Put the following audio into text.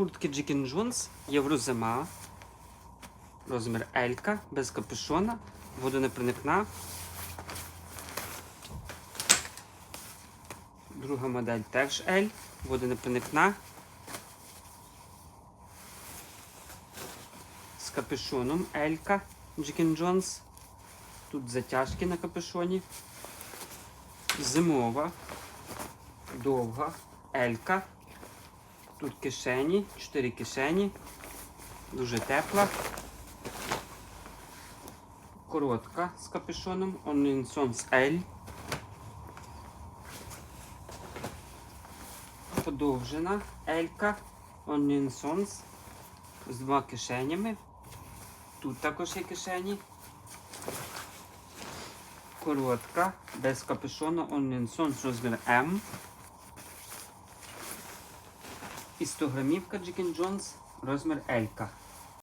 куртки Джекін Джонс, Єврозима, розмір L, без капюшона, водонепроникна. Друга модель теж L, водонепроникна. З капюшоном L, Джекін Джонс. Тут затяжки на капюшоні. Зимова, довга, L. Тут кишені, 4 кишені. Дуже тепла. Коротка з капюшоном. Oninsons L. Подовжена L. Oninsons з двома кишенями. Тут також є кишені. Коротка, без капюшону Oninsons розмір М. І 100 грамів Джекін Джонс розмір L.